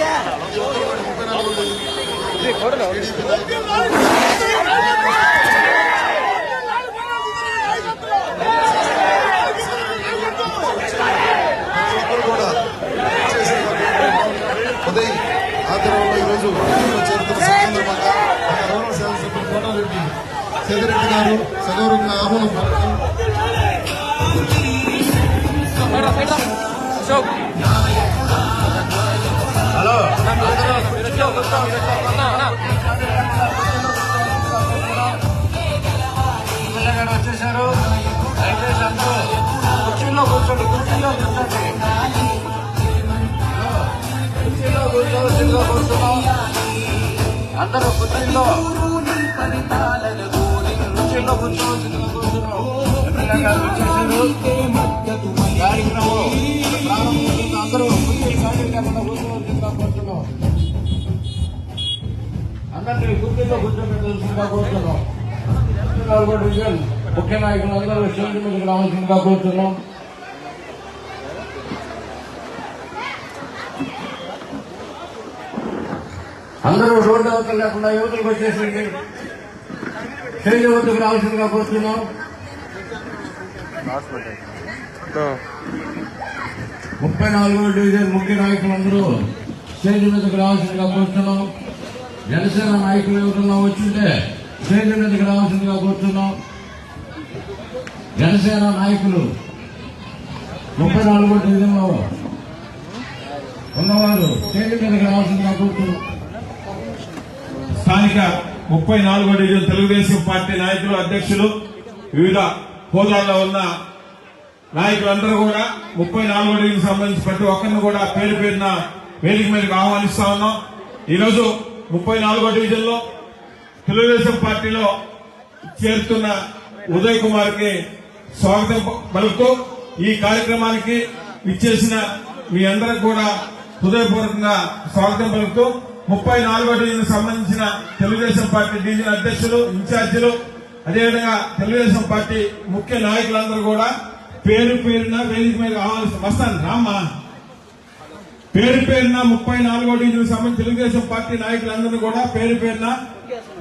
అందరూ ఆ తర్వాత ఉదయ్ ఆధ్వర్యంలో ఈరోజు టీంలో చేరుతున్న సందర్భంగా గౌరవ శాసనసభ్యులు కోటారెడ్డి సేదిరెడ్డి గారు సగౌరవంగా ఆహ్వానం పిల్లగాడు వచ్చేసారు దయచేసి అందరూ కుర్చీలో కూర్చోండి కుర్చీలో కూర్చోండి కుర్చీలో కూర్చోవలసిందిగా కూర్చున్నాం అందరూ కుర్చీలో కుర్చీలో కూర్చోవలసిందిగా కూర్చున్నాం పిల్లగాడు వచ్చేసారు కార్యక్రమం అందరినీ కుర్చీలో కూర్చోబెట్టాల్సిందిగా కూర్చున్నాం నల్గొండ డివిజన్ ముఖ్య నాయకులందరూ స్టేజ్ మీదకి రావాల్సిందిగా కోరుతున్నాం. అందరూ రోడ్డు అవతల లేకుండా యువతలకు వచ్చేసింది. స్టేజ్ వద్దకు రావాల్సిందిగా కోరుతున్నాం. ముప్పై నాలుగో డివిజన్ ముఖ్య నాయకులందరూ స్టేజ్ మీదకి రావాల్సిందిగా కోరుతున్నాం. జనసేన నాయకులు ఎవరన్నా వచ్చింటే స్టేజ్ మీదకి రావాల్సిందిగా కోరుతున్నాం. జనసేన నాయకులు ముప్పై నాలుగో డివిజన్లో ఉన్నవారు స్టేజ్ మీదకి రావాల్సిందిగా కోరుతున్నాం. స్థానిక ముప్పై నాలుగో డివిజన్ తెలుగుదేశం పార్టీ నాయకులు అధ్యక్షులు వివిధ హోదాల్లో ఉన్న నాయకులందరూ కూడా ముప్పై నాలుగో డివిజన్ సంబంధించి ప్రతి ఒక్కరిని కూడా పేరు పేరున వేదిక మీదకి ఆహ్వానిస్తా ఉన్నాం. ఈరోజు ముప్పై నాలుగో డివిజన్లో తెలుగుదేశం పార్టీలో చేరుతున్న ఉదయ్ కుమార్కి స్వాగతం పలుకుతూ ఈ కార్యక్రమానికి ఇచ్చేసిన మీ అందరికి కూడా హృదయపూర్వకంగా స్వాగతం పలుకుతూ ముప్పై నాలుగో డివిజన్ సంబంధించిన తెలుగుదేశం పార్టీ డివిజన్ అధ్యక్షులు ఇన్ఛార్జీలు అదేవిధంగా తెలుగుదేశం పార్టీ ముఖ్య నాయకులందరూ కూడా పేరు పేరున వేదిక మీద కావాల్సి వస్తాను. రామ్మా. పేరు పేరున ముప్పై నాలుగో డివిజన్ సంబంధించి తెలుగుదేశం పార్టీ నాయకులందరినీ కూడా పేరు పేరున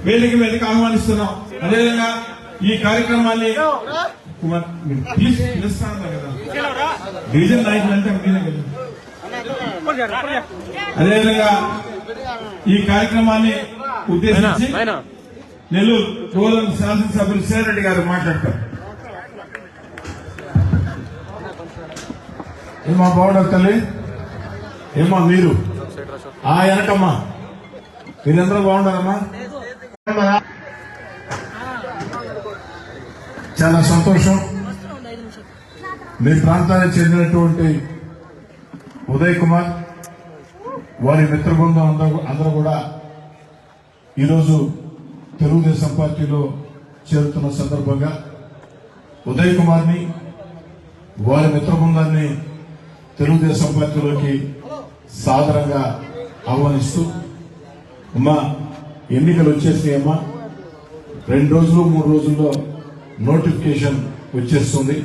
వేదిక మీదకి ఆహ్వానిస్తున్నాం. అదేవిధంగా ఈ కార్యక్రమాన్ని పిలుస్తాను కదా? డివిజన్ నాయకులు అంటే మీరే కదా? అదేవిధంగా ఈ కార్యక్రమాన్ని ఉద్దేశించి నెల్లూరు గోదావరి శాసనసభ్యులు సేరెడ్డి గారు మాట్లాడతారు. ఏమా బాగుండదు తల్లి. ఏమ్మా మీరు? ఆ వెనకమ్మా. మీరందరూ బాగుండాలమ్మా. చాలా సంతోషం. మీ ప్రాంతానికి చెందినటువంటి ఉదయ్ కుమార్ వారి మిత్ర బృందం అందరూ అందరూ కూడా ఈరోజు తెలుగుదేశం పార్టీలో చేరుతున్న సందర్భంగా ఉదయ్ కుమార్ని వారి మిత్ర బృందాన్ని తెలుగుదేశం పార్టీలోకి సాదరంగా ఆహ్వానిస్తూ అమ్మా ఎన్నికలు వచ్చేసినాయమ్మా రెండు రోజులు మూడు రోజుల్లో నోటిఫికేషన్ వచ్చేస్తుంది.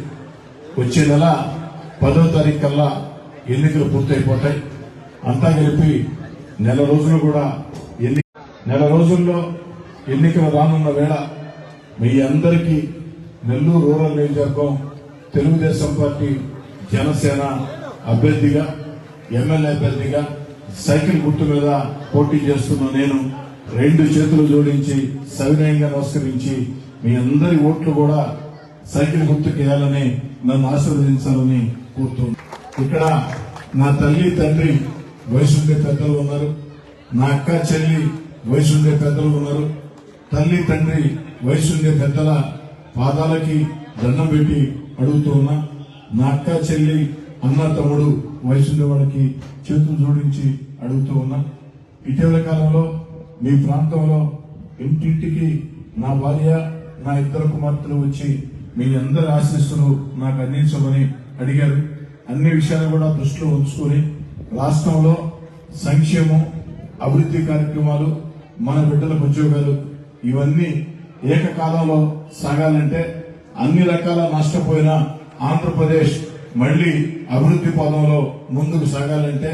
వచ్చే నెల పదో తారీఖు కల్లా ఎన్నికలు పూర్తయిపోతాయి. అంతా కలిపి నెల రోజులు కూడా ఎన్ని నెల రోజుల్లో ఎన్నికలు రానున్న వేళ మీ అందరికీ నెల్లూరు రూరల్ నియోజకవర్గం తెలుగుదేశం పార్టీ జనసేన అభ్యర్థిగా ఎమ్మెల్యే అభ్యర్థిగా సైకిల్ గుర్తు మీద పోటీ చేస్తున్న నేను రెండు చేతులు జోడించి సవినయంగా నమస్కరించి మీ అందరి ఓట్లు కూడా సైకిల్ గుర్తుకు వేయాలని నన్ను ఆశీర్వదించాలని కోరుతున్నాను. ఇక్కడ నా తల్లి తండ్రి వయసుండే పెద్దలు ఉన్నారు. నా అక్క చెల్లి వయసుండే పెద్దలు ఉన్నారు. తల్లి తండ్రి వయసుండే పెద్దల పాదాలకి దండం పెట్టి అడుగుతూ ఉన్నా. నా అక్క చెల్లి అన్న తమ్ముడు వయసుండే వాళ్ళకి చేతులు జోడించి అడుగుతూ ఉన్నా ఇటీవల కాలంలో మీ ప్రాంతంలో ఇంటింటికి నా భార్య నా ఇద్దరు కుమార్తెలు వచ్చి మీ అందరి ఆశీస్సులు నాకు అందించమని అడిగారు. అన్ని విషయాలు కూడా దృష్టిలో ఉంచుకొని రాష్ట్రంలో సంక్షేమం అభివృద్ధి కార్యక్రమాలు మన బిడ్డలకు ఉద్యోగాలు ఇవన్నీ ఏకకాలంలో సాగాలంటే అన్ని రకాల నష్టపోయిన ఆంధ్రప్రదేశ్ మళ్ళీ అభివృద్ధి పదంలో ముందుకు సాగాలంటే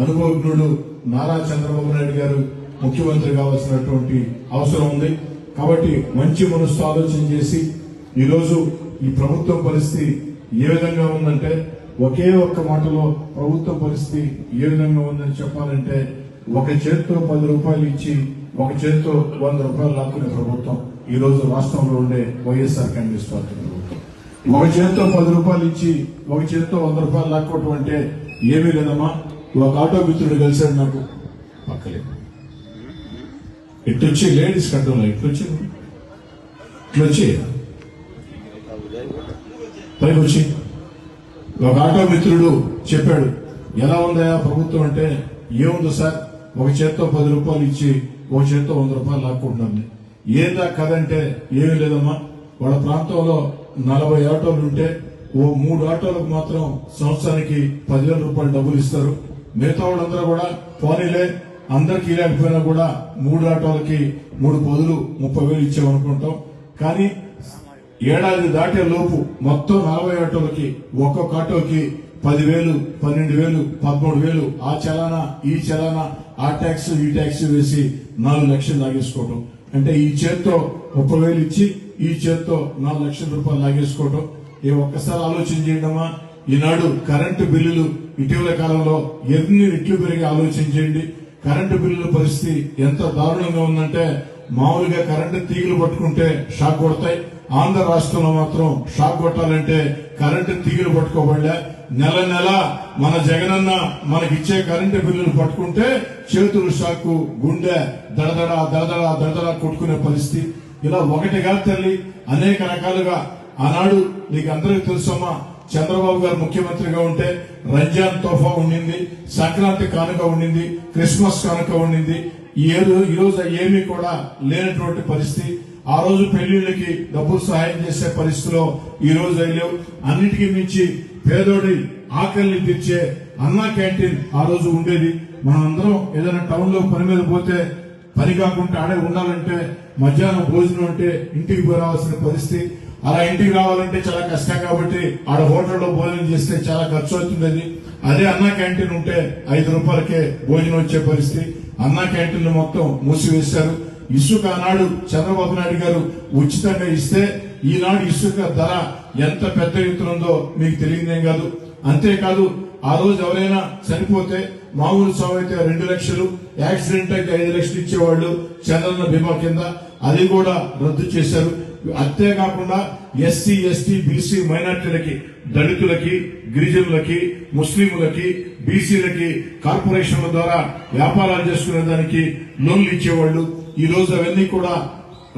అనుభవజ్ఞుడు నారా చంద్రబాబు నాయుడు గారు ముఖ్యమంత్రి కావాల్సినటువంటి అవసరం ఉంది. కాబట్టి మంచి మనస్సు ఆలోచన చేసి ఈరోజు ఈ ప్రభుత్వం పరిస్థితి ఏ విధంగా ఉందంటే ఒకే ఒక్క మాటలో ప్రభుత్వ పరిస్థితి ఏ విధంగా ఉందని చెప్పాలంటే ఒక చేత్తో పది రూపాయలు ఇచ్చి ఒక చేత్తో వంద రూపాయలు లాక్కునే ప్రభుత్వం ఈ రోజు రాష్ట్రంలో ఉండే వైఎస్ఆర్ కాంగ్రెస్ పార్టీ ప్రభుత్వం. ఒక చేతితో పది రూపాయలు ఇచ్చి ఒక చేత్తో వంద రూపాయలు లాక్కోవటం అంటే ఏమీ లేదమ్మా. ఒక ఆటో మిత్రుడు కలిశాడు నాకు. పక్కలేదు. ఇట్టొచ్చి లేడీస్ కట్టడం ఇట్లొచ్చి. ఇట్లొచ్చి. పైకి వచ్చి ఒక ఆటో మిత్రుడు చెప్పాడు ఎలా ఉందా ప్రభుత్వం అంటే ఏముందో సార్? ఒక చేత్తో పది రూపాయలు ఇచ్చి ఒక చేత్తో వంద రూపాయలు లాక్కుంటున్నాను ఏందా కదంటే ఏమీ లేదమ్మా. వాళ్ళ ప్రాంతంలో నలభై ఆటోలు ఉంటే ఓ మూడు ఆటోలకు మాత్రం సంవత్సరానికి పదివేల రూపాయలు డబ్బులు ఇస్తారు. మిగతా వాళ్ళందరూ కూడా పోనీలే అందరికి లేకపోయినా కూడా మూడు ఆటోలకి మూడు పదులు ముప్పై వేలు ఇచ్చామనుకుంటాం కానీ ఏడాది దాటే లోపు మొత్తం నలభై ఆటోలకి ఒక్కొక్క ఆటోకి పదివేలు పన్నెండు వేలు పదమూడు వేలు ఆ చలానా ఈ చలానా ఆ ట్యాక్స్ ఈ ట్యాక్స్ వేసి నాలుగు లక్షలు లాగేసుకోవటం. అంటే ఈ చేత్తో ముప్పై వేలు ఇచ్చి ఈ చేత్తో నాలుగు లక్షల రూపాయలు లాగేసుకోవటం. ఏ ఒక్కసారి ఆలోచన చేయడమా ఈనాడు కరెంటు బిల్లులు ఇటీవల కాలంలో ఎన్ని రెట్లు పెరిగి ఆలోచన చేయండి. కరెంటు బిల్లుల పరిస్థితి ఎంత దారుణంగా ఉందంటే మామూలుగా కరెంటు తీగలు పట్టుకుంటే షాక్ కొడతాయి. ఆంధ్ర రాష్ట్రంలో మాత్రం షాక్ కొట్టాలంటే కరెంటు తీగలు పట్టుకోబడలే. నెల నెల మన జగనన్న మనకిచ్చే కరెంటు బిల్లులు పట్టుకుంటే చేతులు షాకు గుండె దడదడ దడదడ దడదడ కొట్టుకునే పరిస్థితి. ఇలా ఒకటి కాదు తల్లి అనేక రకాలుగా ఆనాడు నీకు అందరికీ తెలుసమ్మా చంద్రబాబు గారు ముఖ్యమంత్రిగా ఉంటే రంజాన్ తోఫా ఉండింది సంక్రాంతి కానుక ఉండింది క్రిస్మస్ కానుక ఉండింది. ఈ ఈ రోజు ఏమీ కూడా లేనటువంటి పరిస్థితి. ఆ రోజు పెళ్ళిళ్ళకి డబ్బులు సహాయం చేసే పరిస్థితిలో ఈ రోజు అయ్యలేవు అన్నిటికీ మించి పేదోడి ఆకలిని తీర్చే అన్నా క్యాంటీన్ ఆ రోజు ఉండేది. మనం అందరం ఏదైనా టౌన్లో పని మీద పోతే పని కాకుండా ఆడే ఉండాలంటే మధ్యాహ్నం భోజనం అంటే ఇంటికి రావాల్సిన పరిస్థితి. అలా ఇంటికి రావాలంటే చాలా కష్టం కాబట్టి ఆడ హోటల్లో భోజనం చేస్తే చాలా ఖర్చు అవుతుందని. అదే అన్నా క్యాంటీన్ ఉంటే ఐదు రూపాయలకే భోజనం వచ్చే పరిస్థితి. అన్నా క్యాంటీన్లు మొత్తం మూసివేశారు. ఇసుక ఆనాడు చంద్రబాబు నాయుడు గారు ఉచితంగా ఇస్తే ఈనాడు ఇసుక ధర ఎంత పెద్ద ఎత్తున ఉందో మీకు తెలియదేం కాదు. అంతేకాదు ఆ రోజు ఎవరైనా చనిపోతే మామూలు సాగు అయితే రెండు లక్షలు యాక్సిడెంట్ అయితే ఐదు లక్షలు ఇచ్చేవాళ్ళు చంద్రన్న బీమా కింద. అది కూడా రద్దు చేశారు. అంతేకాకుండా ఎస్సీ ఎస్టీ బీసీ మైనార్టీలకి దళితులకి గిరిజనులకి ముస్లింలకి బీసీలకి కార్పొరేషన్ల ద్వారా వ్యాపారాలు చేసుకునే దానికి లోన్లు ఇచ్చేవాళ్ళు. ఈ రోజు అవన్నీ కూడా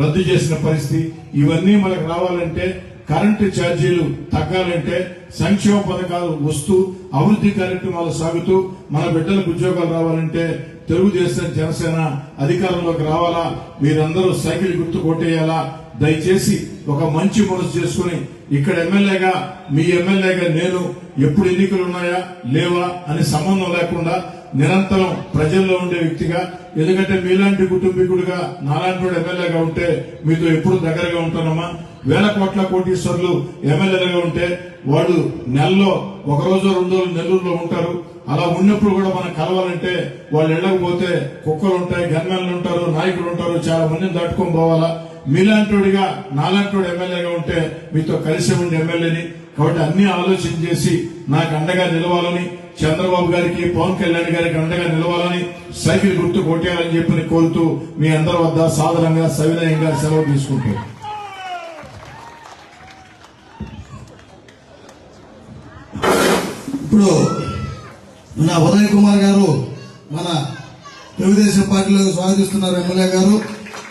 రద్దు చేసిన పరిస్థితి. ఇవన్నీ మనకు రావాలంటే కరెంటు ఛార్జీలు తగ్గాలంటే సంక్షేమ పథకాలు వస్తూ అభివృద్ధి కార్యక్రమాలు సాగుతూ మన బిడ్డలకు ఉద్యోగాలు రావాలంటే తెలుగుదేశం జనసేన అధికారంలోకి రావాలా? మీరందరూ సైకిల్ గుర్తు కొట్టేయాలా? దయచేసి ఒక మంచి మనసు చేసుకుని ఇక్కడ ఎమ్మెల్యేగా మీ ఎమ్మెల్యేగా నేను ఎప్పుడు ఎన్నికలు ఉన్నాయా లేవా అని సంబంధం లేకుండా నిరంతరం ప్రజల్లో ఉండే వ్యక్తిగా ఎందుకంటే మీలాంటి కుటుంబీకుడిగా నాలాంటి ఎమ్మెల్యేగా ఉంటే మీతో ఎప్పుడు దగ్గరగా ఉంటానమ్మా? వేల కోట్ల కోటీశ్వర్లు ఎమ్మెల్యేలుగా ఉంటే వాళ్ళు నెలలో ఒక రోజు రెండు రోజులు నెల్లూరులో ఉంటారు. అలా ఉన్నప్పుడు కూడా మనం కలవాలంటే వాళ్ళు వెళ్ళకపోతే కుక్కలు ఉంటాయి గన్మెన్లు ఉంటారు నాయకులు ఉంటారు చాలా మందిని దాటుకొని పోవాలా. మీలాంటివాడిగా నాలాంటివాడు ఎమ్మెల్యేగా ఉంటే మీతో కలిసి ఉండే ఎమ్మెల్యేని. కాబట్టి అన్ని ఆలోచన చేసి నాకు అండగా నిలవాలని చంద్రబాబు గారికి పవన్ కళ్యాణ్ గారికి అండగా నిలవాలని సైకిల్ గుర్తు కొట్టేయాలని చెప్పి కోరుతూ మీ అందరి వద్ద సాధారణంగా సవినయంగా సెలవు తీసుకుంటారు ఇప్పుడు మన ఉదయ్ కుమార్ గారు మన తెలుగుదేశం పార్టీలో స్వాగతిస్తున్నారు ఎమ్మెల్యే గారు.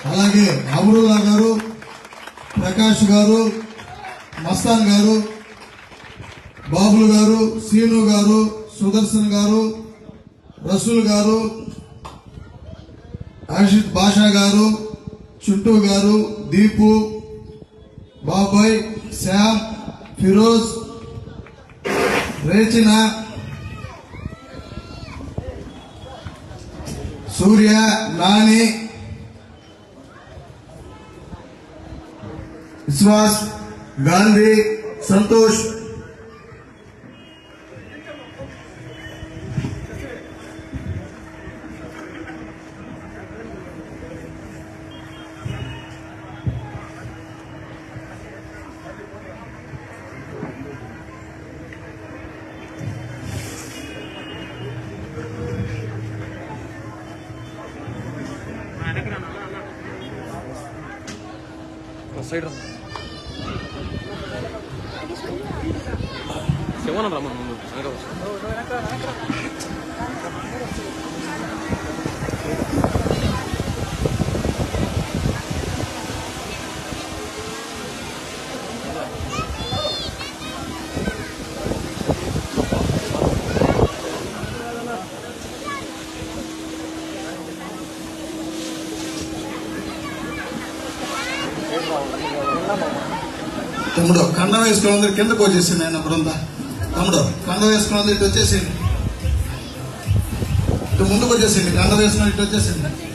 అలాగే అమరుల్లా గారు ప్రకాష్ గారు మస్తాన్ గారు బాబులు గారు శ్రీను గారు సుదర్శన్ గారు రసూల్ గారు ఆషిత్ బాషా గారు చుట్టూ గారు దీపు బాబాయ్ శ్యామ్ ఫిరోజ్ रेचना सूर्य नानी विश्वास गांधी संतोष conocer. Qué Ramón. కండం వేసుకున్న కిందకు వచ్చేసింది ఆయన బృంద. తమ్ముడు కండం వేసుకున్న ఇటు వచ్చేసింది. ఇటు ముందుకు వచ్చేసింది కండం వేసుకున్న ఇటు వచ్చేసింది.